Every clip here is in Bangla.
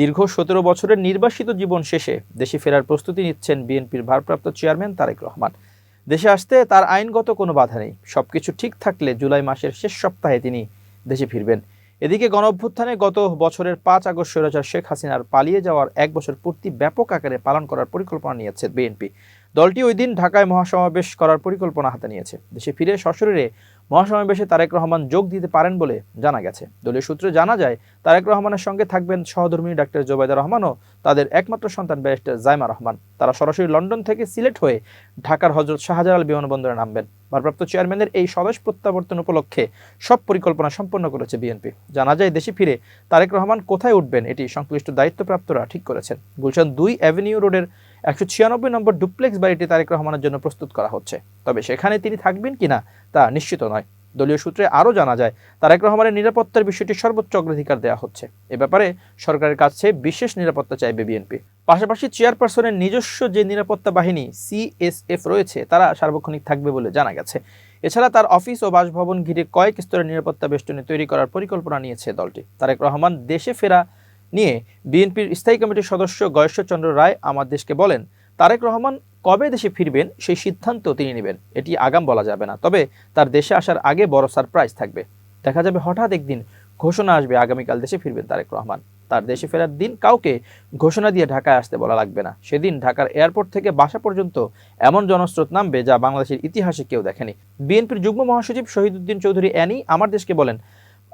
দীর্ঘ সতেরো বছরের নির্বাসিত জীবন শেষে দেশে ফেরার প্রস্তুতি নিচ্ছেন বিএনপির ভারপ্রাপ্ত চেয়ারম্যান তারেক রহমান। দেশে আসতে তার আইনগত কোনো বাধা নেই। সবকিছু ঠিক থাকলে জুলাই মাসের শেষ সপ্তাহে তিনি দেশে ফিরবেন। এদিকে গণ অভ্যুত্থানে গত বছরের পাঁচ আগস্ট স্বৈরাচার শেখ হাসিনার পালিয়ে যাওয়ার এক বছর পূর্তি ব্যাপক আকারে পালন করার পরিকল্পনা নিয়েছে বিএনপি। দলটি ওই দিন ঢাকায় মহাসমাবেশ করার পরিকল্পনা হাতে নিয়েছে। দেশে ফিরে সশরীরে মহাসমাবেশে তারেক রহমান যোগ দিতে পারেন বলে জানা গেছে। দলীয় সূত্রে জানা যায়, তারেক রহমানের সঙ্গে থাকবেন সহধর্মী ডাক্তার জোবাইদা রহমান ও তাদের একমাত্র সন্তান ব্যারিস্টার জাইমা রহমান। তারা সরাসরি লন্ডন থেকে সিলেট হয়ে ঢাকার হজরত শাহজালাল বিমানবন্দরে নামবেন। ভারপ্রাপ্ত চেয়ারম্যানের এই স্বদেশ প্রত্যাবর্তন উপলক্ষে সব পরিকল্পনা সম্পন্ন করেছে বিএনপি। জানা যায়, দেশে ফিরে তারেক রহমান কোথায় উঠবেন এটি সংশ্লিষ্ট দায়িত্বপ্রাপ্তরা ঠিক করেছেন। গুলশান দুই অ্যাভিনিউ রোডের একশো ছিয়ানব্বই নম্বর ডুপ্লেক্স বাড়িটি তারেক রহমানের জন্য প্রস্তুত করা হচ্ছে। তবে সেখানে তিনি থাকবেন কিনা তা নিশ্চিত নয়। দলীয় সূত্রে আরও জানা যায়, তারেক রহমানের নিরাপত্তার বিষয়টি সর্বোচ্চ অগ্রাধিকার দেওয়া হচ্ছে। এ ব্যাপারে সরকারের কাছে বিশেষ নিরাপত্তা চাইবে বিএনপি। পাশাপাশি চেয়ারপারসনের নিজস্ব যে নিরাপত্তা বাহিনী সিএসএফ রয়েছে, তারা সার্বক্ষণিক থাকবে বলে জানা গেছে। এছাড়া তার অফিস ও বাসভবন ঘিরে কয়েক স্তরের নিরাপত্তা বেষ্টনী তৈরি করার পরিকল্পনা নিয়েছে দলটি। তারেক রহমান দেশে ফেরা নিয়ে বিএনপির স্থায়ী কমিটির সদস্য গয়েশ্বরচন্দ্র রায় আমার দেশকে বলেন, তারেক রহমান কবে দেশে ফিরবেন সেই সিদ্ধান্ত তিনি নেবেন, এটি আগাম বলা যাবে না। তবে তার দেশে আসার আগে বড় সারপ্রাইজ থাকবে। দেখা যাবে হঠাৎ একদিন ঘোষণা আসবে, আগামীকাল দেশে ফিরবেন তারেক রহমান। তার দেশে ফেরার দিন কাউকে ঘোষণা দিয়ে ঢাকায় আসতে বলা লাগবে না। সেদিন ঢাকার এয়ারপোর্ট থেকে বাসা পর্যন্ত এমন জনস্রোত নামবে যা বাংলাদেশের ইতিহাসে কেউ দেখেনি। বিএনপির যুগ্ম মহাসচিব শহীদুদ্দিন চৌধুরী অ্যানি আমার দেশকে বলেন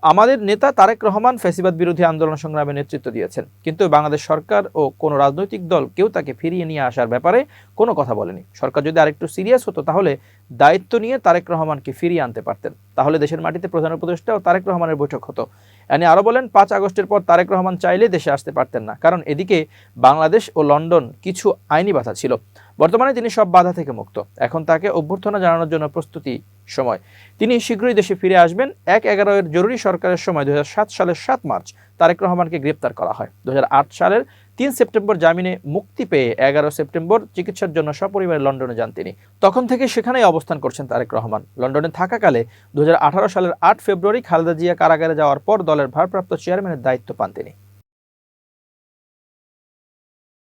আমাদের নেতা তারেক রহমান ফ্যাসিবাদ বিরোধী আন্দোলন সংগ্রামে নেতৃত্ব দিয়েছেন। কিন্তু বাংলাদেশ সরকার ও কোনো রাজনৈতিক দল কেউ তাকে ফিরিয়ে নিয়ে আসার ব্যাপারে কোনো কথা বলেনি। সরকার যদি আরেকটু সিরিয়াস হতো, তাহলে দায়িত্ব নিয়ে তারেক রহমানকে ফিরিয়ে আনতে পারতেন। তাহলে দেশের মাটিতে প্রধান উপদেষ্টা ও তারেক রহমানের বৈঠক হতো। এনি আরও বলেন, পাঁচ আগস্টের পর তারেক রহমান চাইলে দেশে আসতে পারতেন না, কারণ এদিকে বাংলাদেশ ও লন্ডন কিছু আইনি বাধা ছিল। বর্তমানে তিনি সব বাধা থেকে মুক্ত। এখন তাকে অভ্যর্থনা জানানোর জন্য প্রস্তুতি সময়। তিনি শীঘ্রই দেশে ফিরে আসবেন। এক এগারো এর জরুরি সরকারের সময় দুহাজার সাত সালের সাত মার্চ তারেক রহমানকে গ্রেপ্তার করা হয়। দু হাজার আট সালের তিন সেপ্টেম্বর জামিনে মুক্তি পেয়ে এগারো সেপ্টেম্বর চিকিৎসার জন্য সপরিবারে লন্ডনে যান তিনি। তখন থেকে সেখানেই অবস্থান করছেন তারেক রহমান। লন্ডনে থাকাকালে দু হাজার আঠারো সালের আট ফেব্রুয়ারি খালেদা জিয়া কারাগারে যাওয়ার পর দলের ভারপ্রাপ্ত চেয়ারম্যানের দায়িত্ব পান তিনি।